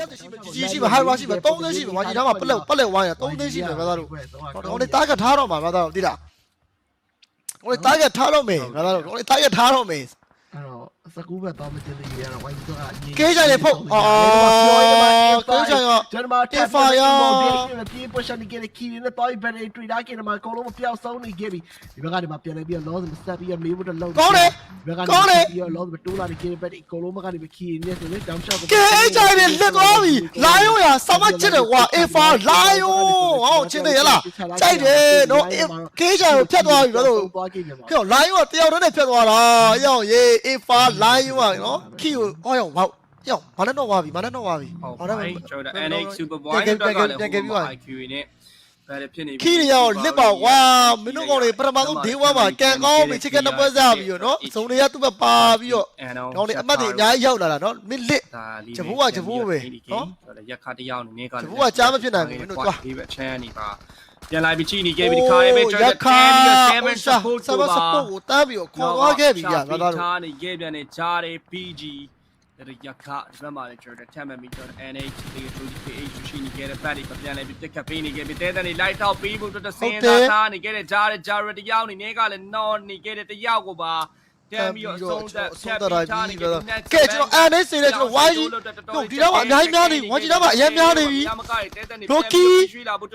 ရက်တရှိမယ်ကြီးကြီးရှိမယ်ဟိုင်ဝါရှိမယ်3သိန်းရှိမယ်ဝါကြီးသားမှာပလက်ပလက်ဝိုင်းရ3သိန်းရှိမယ်ဗျာသားတို့တော့တော့လေတားကထားတော့မှာဗျာသားတို့သိလားတော့လေတားကထားတော့မယ်ဗျာသားတို့တော့လေတားကထားတော့မယ်အဲ့တော့ စကူးဘက်တော့မတင်သေးရတော့ဝိုင်းတော့အရင်ကေးကြလေဖုတ်အော်ကေးကြရောကျွန်တော်တက်ဖာယာပြေးပရှန်နေကီနေတော့ဘယ်နေတွေ့တာကင်းမှာအကုန်လုံးပျောက်ဆုံးနေခဲ့ပြီဒီဘက်ကဒီမှာပြန်လဲပြီးတော့လောစမစက်ပြီးမေးဖို့တော့လုံးကောင်းတယ်ဘက်ကပြီးတော့လောစမတိုးလာနေကင်းဘက်အကုန်လုံးဘက်ကနေခီနေဆိုရင်တောင်ရှော့ကေးကြလေလက်သွားပြီလာယုံရဆမချစ်တယ်ကွာအေဖာလာယုံဟောချင်းတယ်ရလားကြိုက်တယ်နော်ကေးကြကိုဖြတ်သွားပြီဗျာတို့သွားခဲ့ကြပါခေလိုင်းကတယောက်တည်းနဲ့ဖြတ်သွားတာရောက်ရေးအေဖာလိုင်းကနော်ခီကိုဟောရောက်ဟောရောက်မနဲ့တော့ဝါပြီမနဲ့တော့ဝါပြီဟုတ်ဟောပါတယ်ပြီကျွန်တော် NX Super Boy တော့ကလည်းဟို IQ နဲ့ဗယ်ဖြစ်နေခီရရောက်လစ်ပါကွာမင်းတို့ကောင်တွေပထမဆုံးဒေးဝါမှာကန်ကောင်းပြီချစ်ကန်တစ်ပွဲစားပြီးတော့နော်အစုံတွေကသူ့ဘက်ပါပြီးတော့ကောင်တွေအမှတ်တွေအများကြီးရောက်လာတာနော်မင်းလစ်ဒါလီဂျပူးကဂျပူးပဲနော်ကျွန်တော်ရက်ခါတယောက်နေကဂျပူးကကြားမဖြစ်နိုင်ဘူးမင်းတို့သွားဒီဘက်ချမ်းနေပါ ပြန်လာပြီးချီနေခဲ့ပြီးဒီခါလေးပဲကျွန်တော်10ပြီးတော့7 support ဆဘကိုစပါပုတ်ကိုတန်းပြီးတော့ခေါ်သွားခဲ့ပြီကြာငါသားတို့ထားနေခဲ့ပြန်နေဂျားတယ် PG ရရခါဒီဘက်မှာလည်းကျွန်တော်တက်မှတ်ပြီးကျွန်တော် NH ဒီတူဒီ PH ရှိနေခဲ့တဲ့ပတ်တွေပြန်လဲပြီးပြက်ကပ်ပေးနေခဲ့ပြီးတဲတဲ့နေ light out ပြီးဖို့တော့စင်းသားထားနေခဲ့တဲ့ဂျားတဲ့ဂျားရတယောက်နေနေကလည်းနော်နေခဲ့တဲ့တယောက်ကိုပါ တမ်းပြီးတော့အဆုံးသက်ဖြတ်ပြီးထားနေခဲ့တဲ့ကဲကျွန်တော်အန်နေစေတယ်ကျွန်တော်ဝိုင်းကြီးတို့ဒီတော့ကအများကြီးများနေဝါကြီးတော့ကအရင်များနေပြီလိုကီ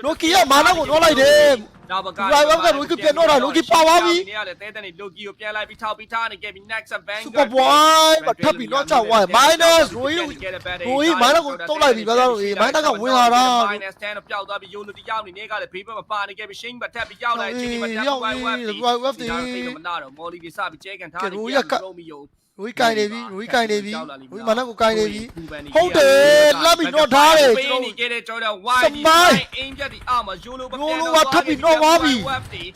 လိုကီကမာနကိုတော့လိုက်တယ်ဒါဘက Right web က Loki ပြန်တော့တာ Loki ပါသွားပြီနေရတယ်တဲတဲ့နေ Loki ကိုပြန်လိုက်ပြီးထောက်ပြီးထားနေခဲ့ပြီး next bank စူပါဘွိုင်းမထပ်ပြီးတော့ချဝိုင်း minus ရိုးရိုးရိုးကြီး minus ကိုတုံးလိုက်ပြီဗျာသားတို့အေး minus ကဝင်လာတာ minus 10တော့ပျောက်သွားပြီး Yolo တယောက်နေနေကလည်းဘေးဘက်မှာပါနေခဲ့ပြီး Shane မှာထပ်ပြီးရောက်လာချင်းဒီမှာတက်သွား web ဒီ web ဒီမနာတော့ Molly ဒီစပြီးကျဲကန်ထားနေရိုးကြီးရိုးကြီးကင်နေပြီရိုးကြီးကင်နေပြီရိုးကြီး minus ကိုကင်နေပြီဟုတ်တယ်လှပ်ပြီးတော့ထားတယ်ကျွန်တော်နေခဲ့တဲ့ကျော်တော့ wide ဒီအင်းပြတ်ဒီအာမ Yolo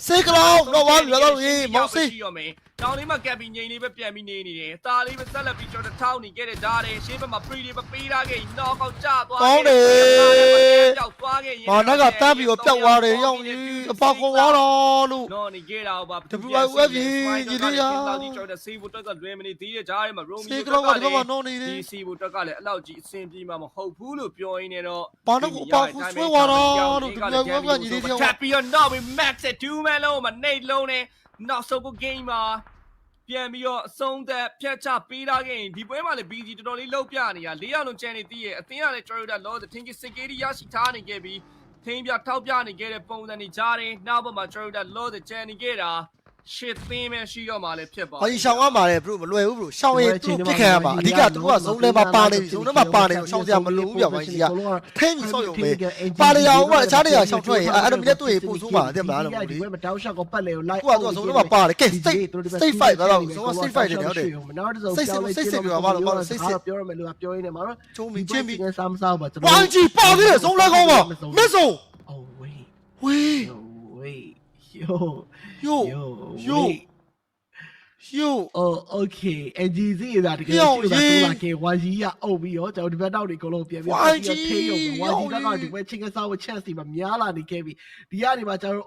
စေကလောင်းတော့ဝါပြီဗျာသားတို့အေးမောင်စေးရောမယ် တောင်လေးမှာကပ်ပြီးငိန်လေးပဲပြန်ပြီးနေနေတယ်။ตาလေးပဲဆက်လက်ပြီးကျွန်တော်ထောင်းနေခဲ့တဲ့ဓာတ်တွေရှင်းဘက်မှာ free လေးပဲပေးထားခဲ့ရင်တော့ကောက်ကျသွားကောင်းတယ်ကြောက်သွားခဲ့ရင်မာနကတန်းပြီးတော့ပျောက်သွားတယ်ရောက်ကြီးအပါခေါ်သွားတော့လို့နော်နေခဲ့တာပါ WWF ကြီးညီလေးရတောင်ကြီးကျွန်တော်စေးဖို့တက်ကလွယ်မနေသေးတဲ့ဓာတ်တွေမှာ Romeo စေကလောင်းကဒီဘက်မှာနှောနေတယ်ဒီစီဖို့တက်ကလည်းအလောက်ကြီးအဆင်ပြေမှာမဟုတ်ဘူးလို့ပြောရင်းနဲ့တော့ဘာလို့ကိုအပါခေါ်ဆွဲသွားတော့လို့ WWF ကညီလေးတယောက်ထပ်ပြီးတော့နောက်ပြီး max 2 man လုံးမှာနေလုံးနဲ့ နောက်ဆုံးကို game မှာပြန်ပြီးတော့အဆုံးသက်ဖြတ်ချပေးထားခဲ့ရင်ဒီပွဲမှာလည်း BG တော်တော်လေးလှုပ်ပြနေတာ၄ရောက်လုံးချန်နေတည်ရဲ့အသင်းကလည်း Toyota Law သင်္ကစစ်ကေးရီရရှိထားနေခဲ့ပြီးထင်းပြထောက်ပြနေခဲ့တဲ့ပုံစံတွေကြားတယ်နောက်ဘက်မှာ Toyota Law သချန်နေခဲ့တာ ရှစ်သင်းပဲရှိတော့မှလည်းဖြစ်ပါ။ဘာကြီးရှောင်းရမှာလဲဘလို့မလွယ်ဘူးဘလို့ရှောင်းရင်သူ့ပြစ်ခံရမှာအဓိကသူကဇုံးထဲမှာပါနေပြီဇုံးထဲမှာပါနေတော့ရှောင်းစရာမလိုဘူးဗျဘာကြီးကထင်းကြီးဆော့ရုံပဲပါရရအောင်ကအခြားနေရာရှောင်းထွက်ရင်အဲ့လိုမျိုးတွေ့ရင်ပို့ဆိုးပါတဲ့မလားလို့ဒီလေဘက်မတောက်ရှောက်ကိုပတ်လေကိုလိုက်ကိုကသူကဇုံးထဲမှာပါတယ်ကဲ state state fight ဘာလို့ဇုံးက state fight တယ်ဟုတ်တယ်နောက်တစ်စုံပြောရမယ်လို့ပြောရင်းနေမှာတော့ချုံပြီးချင်းပြီးစမ်းစားပါကျွန်ဝိုင်းကြီးပါသေးတယ်ဇုံးလဲကောင်းပါမစ်ဆုံ Oh wait ဝေး yo wait yo ယို yo ယို wait ယို Oh okay NGC ဆိုတာတကယ်ရှိတာဆိုလာကေဝါကြီးကအုပ်ပြီးတော့ကျွန်တော်ဒီဘက်တော့ဒီအကုန်လုံးပြန်ပြီးထေးရုံဝါကြီးကတော့ဒီဘက်ချင်းကစားဝ chance ဒီမှာများလာနေခဲ့ပြီဒီကနေမှကျွန်တော်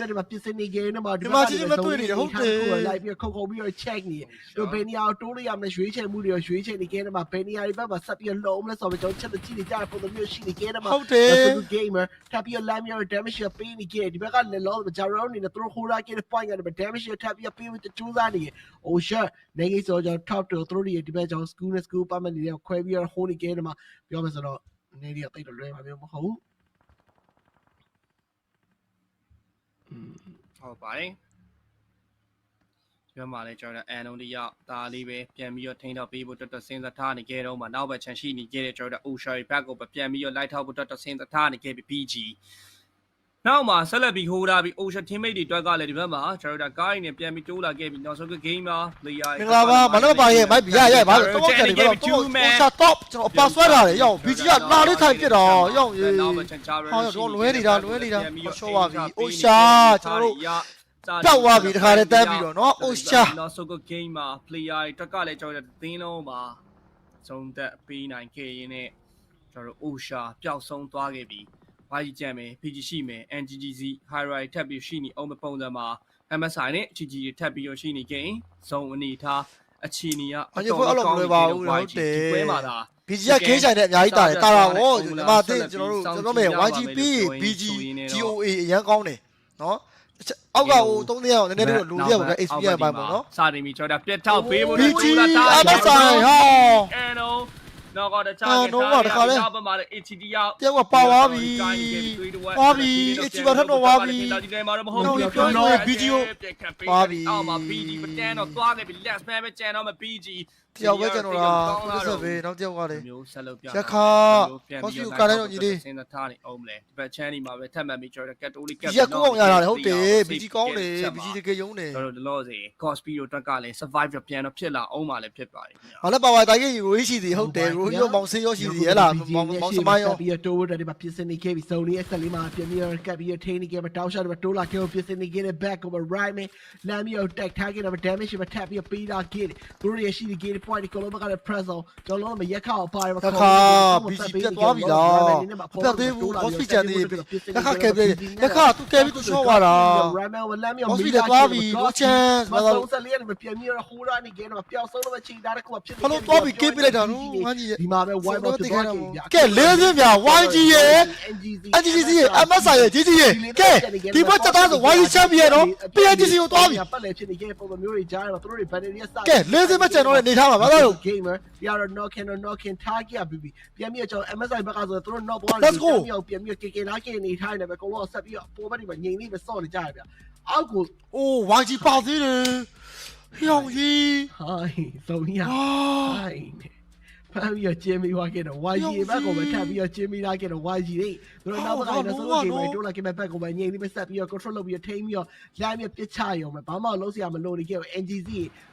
ဒီမှာပြင်စင်နေခဲ့နေမှာလိုက်ပြီးခုတ်ခုတ်ပြီးတော့ check နေတော့ဘယ်နေရာတိုးလို့ရမလဲရွေးချယ်မှုတွေရွေးချယ်နေခဲ့နေမှာဘယ်နေရာတွေဘက်မှာဆက်ပြီးလုံးမလဲဆိုတော့ကျွန်တော်ချက်ကြည့်နေကြပုံစံမျိုးရှိနေခဲ့နေမှာဟုတ်တယ် gamer တပ်ပြီး line ရ damage ပေးနေခဲ့ဒီဘက်ကလည်းလောဂျာရောနေနဲ့သူတို့ဟိုရာက point ကနေ damage တပ်ပြီးပေးပြီးကြိုးစားနေ oh shit နေကြီးဆိုကျွန်တော် top တို့သူတို့တွေဒီဘက်ကျွန်တော် school နဲ့ school ပတ်မှနေခွဲပြီးတော့ဟိုနေခဲ့တယ်မှာပြောမယ်ဆိုတော့နေကြီးကတိတ်တော့လွဲမှာမျိုးမဟုတ်ဟုတ်ပါတယ်ဒီမှာလည်းကျွန်တော်အန်လုံးတယောက်ဒါလေးပဲပြန်ပြီးတော့ထိန်းတော့ပေးဖို့တော်တော်စဉ်းစားထားနေခဲ့တော့မှနောက်ဘက်ချန်ရှိနေခဲ့တဲ့ကျွန်တော်အူရှာရီဘက်ကိုပြန်ပြီးတော့လိုက်ထောက်ဖို့တော်တော်စဉ်းစားထားနေခဲ့ပြီး PG နောက်မှာဆက်လက်ပြီးဟိုးတာပြီး Ocean teammate တွေတွက်ကလည်းဒီဘက်မှာကျွန်တော်ကားရင်းနဲ့ပြန်ပြီးတိုးလာခဲ့ပြီးနောက်ဆုံးက game မှာ player မင်္ဂလာပါမနက်ပါရဲ့မိုက်ရရဘာလို့တော့ကြတယ်ကတော့တော့ရှာ top ကျွန်တော်ပါဆွဲထားတယ်ရောက် BG ကလာလေးထိုင်ပြစ်တော့ရောက်ရေးနောက်ဘက်ချန်ချာရဟောတော့လွဲနေတာလွဲနေတာရှော့ပါပြီအိုရှာကျွန်တော်တို့တောက်သွားပြီတခါတည်းတန်းပြီးတော့နော်အိုရှာနောက်ဆုံးက game မှာ player တွေတွက်ကလည်းကျွန်တော်တို့သင်းလုံးမှာဆုံးသက်ပေးနိုင်ခဲ့ရင်းနဲ့ကျွန်တော်တို့ Osha ပျောက်ဆုံးသွားခဲ့ပြီး ဘာကြီးကြံမယ် PG ရှိမယ် NGGC High Ride ထပ်ပြီးရှိနေအောင်ပုံစံမှာ MSI နဲ့ GG တွေထပ်ပြီးရရှိနေခဲ့ရင်ဇုံအနေထားအခြေအနေကအညီဖွဲ့အဲ့လိုမလွယ်ပါဘူးဟုတ်တယ်ဒီပွဲမှာဒါ BG ကခေးဆိုင်တဲ့အများကြီးတာတယ်တာတာဟောဒီမှာတင်ကျွန်တော်တို့ကျွန်တော်တို့ YGP BG GOA အရန်ကောင်းတယ်နော်အောက်ကဟို3ရက်အောင်နည်းနည်းလေးလိုရပါပဲ experience ပိုင်းပေါ့နော်စာတင်ပြီးကျော်တာပြတ်ထောက်ပေးဖို့ BG အမဆိုင်ဟာအဲ နိုတော့ကတော့တခြားအာနော်ကတခါလဲပမာတဲ့ ATD ရောက်တယောက်ကပါသွားပြီသွားပြီအချီပါထပ်တော့သွားပြီဒီနေ့မှာတော့မဟုတ်နော်ဘူးပြောလို့ BG ကိုသွားပြီအောက်မှာ BG ပတန်းတော့သွားခဲ့ပြီ last man ပဲကျန်တော့မ BG တယောက်ပဲကျွန်တော်လားကိုသက်ပဲနောက်တယောက်ကလေမျိုးဆက်လုပ်ပြရခါ Bossy ကိုကလည်းတော့ညီလေးစင်ထားနေအောင်မလဲဒီဘက်ချမ်းဒီမှာပဲထပ်မှတ်ပြီးကျော်တဲ့ကတ်တိုလီကတ်ဒီရက်ကိုအောင်ရတာလေဟုတ်တယ် BG ကောင်းတယ် BG တကယ်ယုံတယ်ကျွန်တော်တို့လောစီ Cospiro အတွက်ကလည်း survive ပြန်တော့ဖြစ်လာအောင်မှလည်းဖြစ်ပါတယ်ခင်ဗျာ။ဟာလည်းပါဝါတိုင်းကြီးရိုးရှိသည်ဟုတ်တယ်ရိုးရောမောင်ဆင်းရောရှိသည်ဟဲ့လားမောင်မောင်စမိုင်းရောပြီးတော့တိုးဝတ်တယ်မှာပြင်စင်နေခဲ့ပြီးစုံလေး X လေးမှာပြင်ပြီးတော့ကပ်ပြီးတော့ထိန်းနေခဲ့မှာတောင်းရှော့တယ်မှာတိုးလာခဲ့ပြင်စင်နေခဲ့တဲ့ back over right မှာလမ်းပြီးတော့တက်ထားခဲ့တယ်မှာ damage မှာ tap ပြီးပေးတာခဲ့တယ်သူတို့ရရှိတဲ့ game point ကိုလုံးမကလည်း press အောင်ကျွန်တော်တို့မရက်ခအောင်ပါတယ်မှာတခါ BG ပြတ်သွားပြီလားပြတ်သေးဘူး hospital နေတခါကဲပြီတခါသူကဲပြီးသူရှော့သွားတာ right မှာလမ်းပြီး hospital သွားပြီလိုချန်မဘာဆုံးလို့ဆက်လေးနဲ့ပြင်ပြီးတော့ဟိုးရနေခဲ့တော့ပျောက်ဆုံးတော့ချိန်သားတစ်ခုဖြစ်ဘာလို့သွားပြီးကေးပြလိုက်တာနော်ငါကြီးရဲ့ဒီမှာပဲ white box ဖြစ်သွားခဲ့ပြီကဲလေးစင်းပြ YG ရဲ့ NGC ရဲ့ MSI ရဲ့ GG ရဲ့ကဲဒီဘက်ချက်သားဆို YG champion နော် PNGC ကိုသွားပြီပတ်လေဖြစ်နေခဲ့ပုံမျိုးတွေကြားတယ်မှာသူတို့တွေ battery စကဲလေးစင်းမကျန်တော့တဲ့နေထားမှာဘာလို့ gamer ရတော့ knock in knock in target ပြီးပြီပြန်ပြီးတော့ MSI ဘက်ကဆိုသူတို့ knock သွား Let's go ပြန်ပြီး KK လာ KK နေထိုင်နေပဲကိုတော့ဆက်ပြီးတော့ပေါ်ဘက်ဒီမှာငြိမ်နေပဲစော့နေကြရဗျအောက်ကိုအိုး YG ပါသေးတယ်ဟျောင်းကြီးဟိုင်းသုံးရဟာဟိုင်းဖမ်းပြီးတော့ကျင်းပြီးသွားခဲ့တော့ YG ဘက်ကိုပဲထပ်ပြီးတော့ကျင်းပြီးလာခဲ့တော့ YG တွေသူတို့နောက်ဘက်ကလည်းဆိုလို့ game တွေတိုးလာခဲ့မဲ့ဘက်ကိုပဲငြိမ်နေပဲဆက်ပြီးတော့ control လုပ်ပြီးတော့ထိန်းပြီးတော့လမ်းပြီးပစ်ချရုံပဲဘာမှလုံးစရာမလိုနေခဲ့ဘူး NGC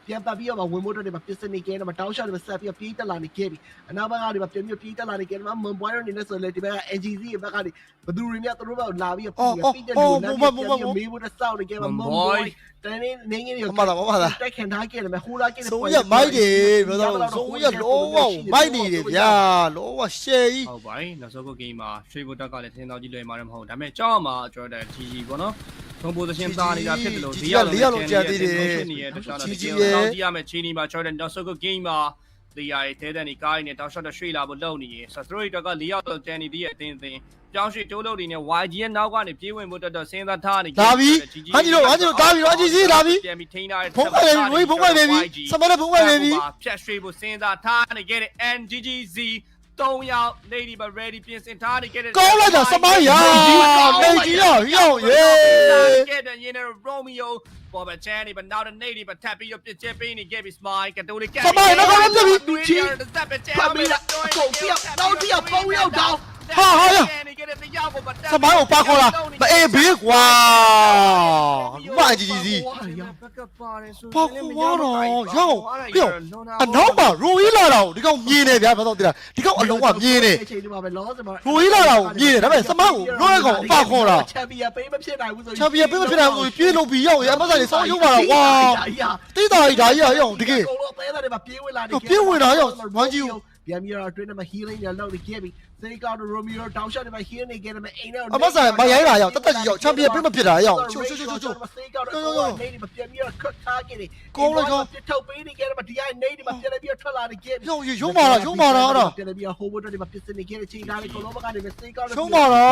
ပြန်ပတ်ပြီးတော့ဝင်မို့တော့ဒီမှာပစ္စနေခဲ့တော့တောင်းရှော့တွေဆက်ပြီးပြေးတက်လာနေခဲ့ပြီအနောက်ဘက်ကဒီမှာပြန်ပြီးပြေးတက်လာနေခဲ့တော့မွန်ပွိုင်းရနေနေဆိုလေဒီဘက်က NGC ရဲ့ဘက်ကနေဘသူတွေမြတ်သူတို့ဘက်လာပြီးတော့ပြီးတဲ့လူလမ်းပြီးမေးဖို့တော့စောင့်နေခဲ့မှာမွန်ပွိုင်းတန်းနေနေနေမမလာမမလာတက်ခင်ထားခဲ့တယ်မဟိုလာခဲ့တယ်ဆုံးရမိုက်တယ်ပြောတော့ဆုံးရလောဝမိုက်နေတယ်ဗျာလောဝရှယ်ကြီးဟုတ်ပါပြီနောက်ဆုံးက game မှာရွှေဘုတ်တက်ကလည်းထင်းတော်ကြီးလွယ်မှာတော့မဟုတ်ဒါပေမဲ့ကြောက်မှာကျော်တဲ့ GG ပေါ့နော်သုံး position သားနေတာဖြစ်တယ်လို့တခြားတော့ကြီးရမယ်ချီနီမှာကျော်တဲ့နောက်ဆုံးက game မှာလေယာရဲ့တဲတဲ့နေကားနဲ့တောက်ရှော့တဲ့ရွှေလာဖို့လုပ်နေရင်စစရိုရီတက်က၄ရောက်တော့တန်နေသေးရဲ့အတင်းအတင်းပြောင်းရွှေတိုးလို့နေနဲ့ YG ရဲ့နောက်ကနေပြေးဝင်ဖို့တက်တော့စဉ်းစားထားနေလာပြီဟာကြီးတို့ဟာကြီးတို့တားပြီတော့အကြီးကြီးလာပြီပြန်ပြီးထိန်းထားတဲ့ဖုန်းခွဲနေပြီဖုန်းခွဲနေပြီစမတဲ့ဖုန်းခွဲနေပြီဖြတ်ရွှေဖို့စဉ်းစားထားနေခဲ့တဲ့ NGGZ 3ယောက် Lady but ready ပြင်ဆင်ထားနေခဲ့တဲ့ကောင်းလိုက်တာစမိုင်းရာနေကြီးတော့ဟျောင်းရေ get the you know Romeo ပေါ်ပါချန်နေပါနောက်တဲ့နေဒီပါထပ်ပြီးတော့ပြစ်ချက်ပေးနေခဲ့ပြီး smile ကတိုးလေးကစမိုင်းတော့ကောင်းပြပြီတက်ပဲချန်ဖတ်ပြီးတော့အကုန်ပြတ်တော့တယောက်ပုံရောက်တော့ဟာဟာရနေခဲ့တဲ့တရားကိုပါ စမိုင်းကိုပါခေါ်လာမအေးဘေးကွာမအကြီးကြီးပါကွာတော့ရောက်ပြောအနောက်မှာရိုးကြီးလာတာကိုဒီကောင်မြင်နေဗျာဘာလို့တည်တာဒီကောင်အလုံးကမြင်နေချိန်ဒီမှာပဲလောစမှာရိုးကြီးလာတာကိုမြင်နေဒါပေမဲ့စမိုင်းကိုရိုးရကောင်အပါခေါ်တာချန်ပီယံပေးမဖြစ်နိုင်ဘူးဆိုချန်ပီယံပေးမဖြစ်နိုင်ဘူးပြေးလို့ပြီးရောက်ရအမဆိုင်လေးစောင်းရုံပါတော့ဝါတိတာကြီးဒါကြီးရအောင်တကယ်ကိုလိုသေးတယ်မှာပြေးဝင်လာနေပြေးဝင်လာရောက်ဝမ်းကြီးကိုပြန်ပြီးတော့အတွင်းမှာ healing ရလောက်နေခဲ့ပြီစေကောက်ရိုမီယိုတောင်းရှော့နေမှာ heal နေခဲ့တယ်မှာအိမ်ထဲအမဆိုင်မရိုင်းလာရောက်တက်တက်ကြီးရောက်ချန်ပီယံပေးမဖြစ်တာရောက်ချိုချိုချိုချိုချိုစေကောက်တော့နေဒီမှာပြန်ပြီးတော့ cut ထားခဲ့တယ်ကောင်းလိုက်တော့ပြထုတ်ပေးနေခဲ့တယ်မှာဒီကနေဒီမှာပြန်ပြီးတော့ထွက်လာနေခဲ့ပြီရောက်ရုံမာတာရုံမာတာအဲ့ဒါပြန်ပြီးတော့ဟိုဘတ်တွေမှာပြစ်နေခဲ့တဲ့ချိန်သားလေးကိုလုံးမကနေပဲစေကောက်ရုံမာတာ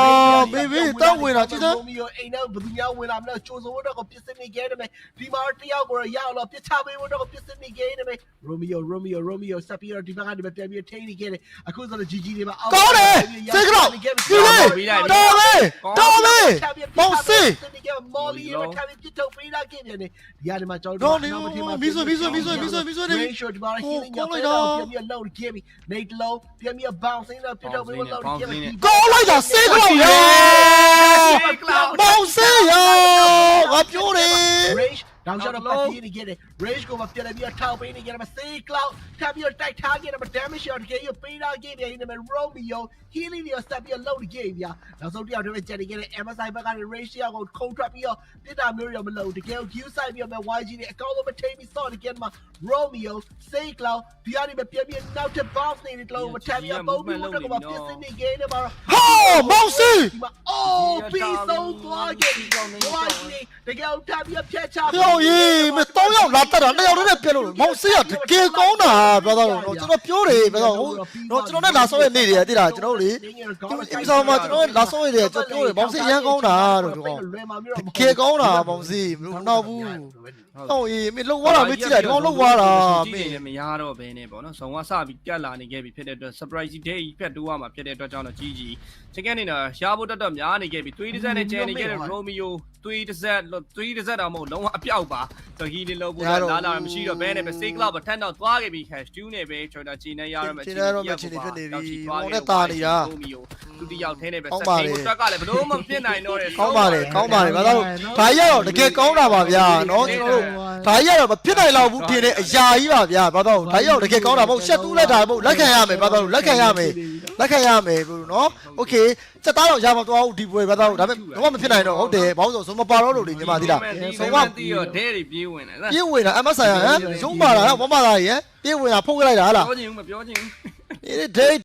ဘေဘေတောင်းဝင်တာကြည့်စမ်းရိုမီယိုအိမ်ထဲဘယ်သူများဝင်လာမလဲချိုးစိုးတော့ကိုပြစ်နေခဲ့တယ်မှာဒီမှာတယောက်ကိုရအောင်တော့ပြစ်ချပေးဖို့တော့ပြစ်နေခဲ့တယ်မှာရိုမီယိုရိုမီယိုရိုမီယိုစပီယာဒီဘက်ကနေပဲပြန်ပြီးထိန်းနေခဲ့တယ်အခုဆိုတော့ GG တွေမှာကောင်းတယ်စိတ်ကတော့ဒီလေတော်ပဲတော်ပဲမောင်စေမော်လီရထပ်ပြီးပြစ်ထုတ်ပေးတာခဲ့ပြန်တယ်ဒီကနေမှာကျွန်တော့တော်နေမီဆိုမီဆိုမီဆိုမီဆိုမီဆိုနေရေရှိုဒီမှာ healing ရပြန်ပြီးလောက်ခဲ့ပြီ Nate Low ပြန်ပြီး bouncing တော့ပြစ်ထုတ်ပေးလို့လောက်ခဲ့ပြီကောင်းလိုက်တာစေးကတော့ရေမောင်စေးရောငါပြောတယ် Rage တောင်ချတော့ပတ်ပြီးနေခဲ့တယ် Rage ကိုမပြတ်ပြီးထောက်ပေးနေခဲ့တယ်မ Say Cloud ထပ်ပြီးတိုက်ထားခဲ့တယ်မ damage ရောတကယ်ရပေးတာခဲ့ပြီနေမ Romeo healing ရောစပ်ပြီးလောက်ခဲ့ပြီနောက်ဆုံးတယောက်တည်းပဲကြက်နေခဲ့တယ် MSI ဘက်ကနေ Rage တယောက်ကိုခုံထွက်ပြီးတော့ပြစ်တာမျိုးရောမလုပ်တကယ် view side ပြီးတော့ YG နဲ့အကောင်းဆုံးမထိပြီးစော့နေခဲ့မှာ Romeo Say Cloud ဒီကနေပဲပြပြနောက်ထပ် bounce နေတယ်လို့မထပ်ပြီးပုံပြီးတော့ကပြစ်စနေခဲ့တယ်မှာဟာမောင်စေးဒီမှာ oh ပြီးဆုံးသွားခဲ့ပြီ YG တကယ်ထပ်ပြီးဖြတ်ချပြောအောင်ရေးမတောင်းရောက်လာတက်တာနှစ်ယောက်တည်းနဲ့ပြက်လို့မောင်ဆေးရတကယ်ကောင်းတာပြောတော့တော့ကျွန်တော်ပြောတယ်ပြောတော့ဟိုတော့ကျွန်တော်နဲ့လာဆော့ရဲ့နေတယ်တိလားကျွန်တော်လေအင်ဆောင်မှာကျွန်တော်လာဆော့ရတယ်ကျွန်တော်ပြောတယ်မောင်ဆေးရမ်းကောင်းတာလို့ဒီကောင်တကယ်ကောင်းတာမောင်ဆေးမလို့တော့ဘူးဟုတ်ရေးမလုံသွားတာမကြည့်လိုက်ဒီကောင်လုံသွားတာမမင်းင်းလည်းမရတော့ဘဲနဲ့ပေါ့နော်ဇုံကစပြီးပြတ်လာနေခဲ့ပြီဖြစ်တဲ့အတွက် surprise day ဖြတ်တိုးရမှာဖြစ်တဲ့အတွက်ကြောင့်တော့ကြီးကြီးချိန်ကနေတော့ရှားဖို့တက်တော့များနေခဲ့ပြီသွေးတစ်စက်နဲ့ကျန်နေခဲ့တဲ့ Romeo သွေးတစ်စက်သွေးတစ်စက်တော့မဟုတ်လုံးဝအပြောက်ပါဆိုဟီလေးလို့ပို့လာလာမရှိတော့ဘဲနဲ့ပဲ save club ထန်းတော့သွားခဲ့ပြီ hash 2နဲ့ပဲကျွန်တော်ချိန်နေရရမယ် Romeo သူတယောက်ထဲနဲ့ပဲစက်ကိန်းတွက်ကလည်းဘလို့မဖြစ်နိုင်တော့တဲ့ကောင်းပါတယ်ကောင်းပါတယ်ဘာလို့ဒါကြီးကတော့တကယ်ကောင်းတာပါဗျာနော်ကျွန်တော်တို့ဒါကြီးကတော့မဖြစ်နိုင်တော့ဘူးထင်တဲ့အရာကြီးပါဗျာဘာလို့ဒါကြီးကတော့တကယ်ကောင်းတာမဟုတ်ရှက်တူးလိုက်တာမဟုတ်လက်ခံရမယ်ဘာလို့လက်ခံရမယ်လက်ခံရမယ်ဘလို့နော်โอเคစက်သားတော့ရမသွားဘူးဒီပွဲဘာလို့ဒါပေမဲ့တော့မဖြစ်နိုင်တော့ဟုတ်တယ်ဘာလို့ဆိုဆိုမပါတော့လို့လေညီမသိလား ဆုံးမတီးရောဒဲတွေပြေးဝင်တယ် ပြေးဝင်တာအမဆိုင်ဟမ်ရုံးပါတာဝမပါတာရပြေးဝင်တာဖုတ်လိုက်တာဟာလား ပြောချင်ဘူးမပြောချင်ဘူး ဒီ date